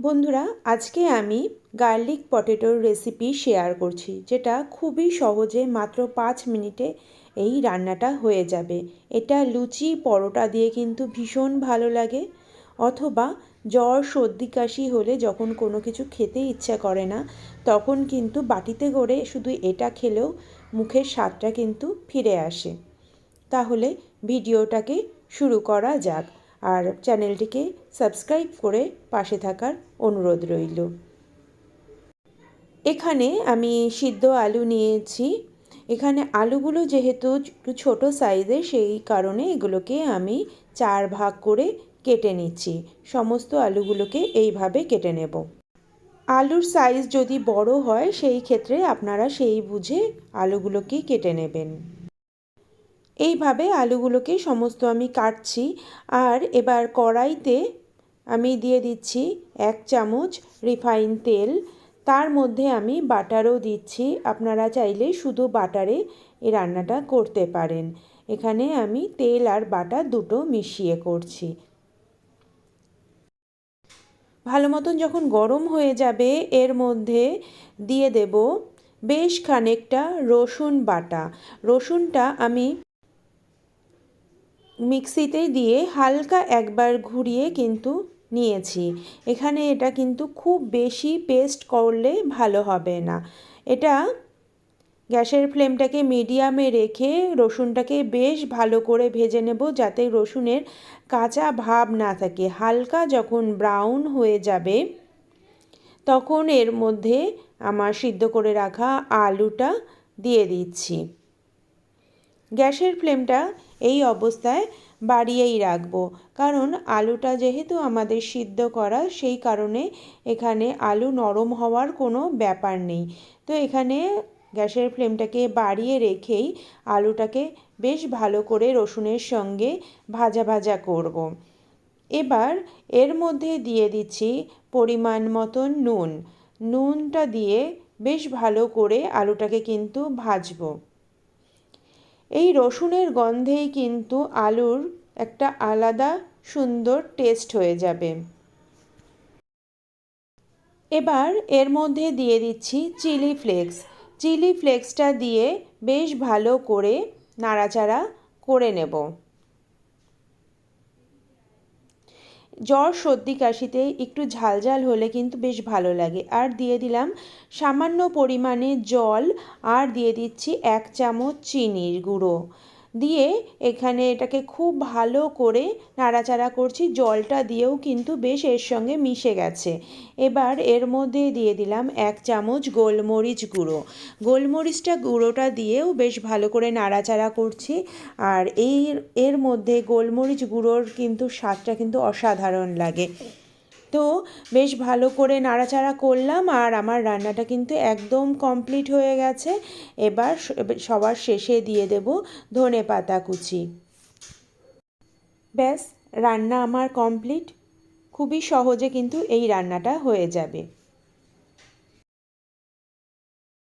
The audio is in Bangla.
বন্ধুরা, আজকে আমি গার্লিক পটেটোর রেসিপি শেয়ার করছি, যেটা খুবই সহজে মাত্র পাঁচ মিনিটে এই রান্নাটা হয়ে যাবে। এটা লুচি, পরোটা দিয়ে কিন্তু ভীষণ ভালো লাগে, অথবা জ্বর, সর্দি, কাশি হলে যখন কোনো কিছু খেতে ইচ্ছা করে না, তখন কিন্তু বাটিতে করে শুধু এটা খেলেও মুখের স্বাদটা কিন্তু ফিরে আসে। তাহলে ভিডিওটাকে শুরু করা যাক। আর চ্যানেলটিকে সাবস্ক্রাইব করে পাশে থাকার অনুরোধ রইল। এখানে আমি সিদ্ধ আলু নিয়েছি। এখানে আলুগুলো যেহেতু একটু ছোটো সাইজের, সেই কারণে এগুলোকে আমি চার ভাগ করে কেটে নিচ্ছি। সমস্ত আলুগুলোকে এইভাবে কেটে নেব। আলুর সাইজ যদি বড় হয়, সেই ক্ষেত্রে আপনারা সেই বুঝে আলুগুলোকে কেটে নেবেন। এইভাবে আলুগুলোকে সমস্ত আমি কাটছি আর এবার কড়াইতে আমি দিয়ে দিচ্ছি এক চামচ রিফাইন তেল। তার মধ্যে আমি বাটারও দিচ্ছি। আপনারা চাইলে শুধু বাটারে এই রান্নাটা করতে পারেন। এখানে আমি তেল আর বাটার দুটো মিশিয়ে করছি। ভালো মতন যখন গরম হয়ে যাবে, এর মধ্যে দিয়ে দেব বেশ খানিকটা রসুন বাটা। রসুনটা আমি মিক্সিতে দিয়ে হালকা একবার ঘুরিয়ে কিন্তু নিয়েছি। এখানে এটা কিন্তু খুব বেশি পেস্ট করলে ভালো হবে না। এটা গ্যাসের ফ্লেমটাকে মিডিয়ামে রেখে রসুনটাকে বেশ ভালো করে ভেজে নেব যাতে রসুনের কাঁচা ভাব না থাকে। হালকা যখন ব্রাউন হয়ে যাবে, তখন এর মধ্যে আমার সিদ্ধ করে রাখা আলুটা দিয়ে দিচ্ছি। গ্যাসের ফ্লেমটা এই অবস্থায় বাড়িয়েই রাখব। কারণ আলুটা যেহেতু আমাদের সিদ্ধ করা, সেই কারণে এখানে আলু নরম হওয়ার কোনো ব্যাপার নেই। তো এখানে গ্যাসের ফ্লেমটাকে বাড়িয়ে রেখেই আলুটাকে বেশ ভালো করে রসুনের সঙ্গে ভাজা ভাজা করব। এবার এর মধ্যে দিয়ে দিচ্ছি পরিমাণ মতন নুন। নুনটা দিয়ে বেশ ভালো করে আলুটাকে কিন্তু ভাজবো। এই রসুনের গন্ধেই কিন্তু আলুর একটা আলাদা সুন্দর টেস্ট হয়ে যাবে। এবার এর মধ্যে দিয়ে দিচ্ছি চিলি ফ্লেক্স চিলি ফ্লেক্সটা দিয়ে বেশ ভালো করে নাড়াচাড়া করে নেব। জ্বর, সর্দি, কাশিতে একটু ঝালঝাল হলে কিন্তু বেশ ভালো লাগে। আর দিয়ে দিলাম সামান্য পরিমাণে জল আর দিয়ে দিচ্ছি এক চামচ চিনির গুঁড়ো। দিয়ে এখানে এটাকে খুব ভালো করে নাড়াচাড়া করছি। জলটা দিয়েও কিন্তু বেশ এর সঙ্গে মিশে গেছে। এবার এর মধ্যে দিয়ে দিলাম এক চামচ গোলমরিচ গুঁড়ো। গোলমরিচটা গুঁড়োটা দিয়েও বেশ ভালো করে নাড়াচাড়া করছি। আর এই এর মধ্যে গোলমরিচ গুঁড়োর কিন্তু স্বাদটা কিন্তু অসাধারণ লাগে। তো বেশ ভালো করে নাড়াচাড়া করলাম আর আমার রান্নাটা কিন্তু একদম কমপ্লিট হয়ে গেছে। এবার সবার শেষে দিয়ে দেব ধনে পাতা কুচি। ব্যাস, রান্না আমার কমপ্লিট। খুবই সহজে কিন্তু এই রান্নাটা হয়ে যাবে।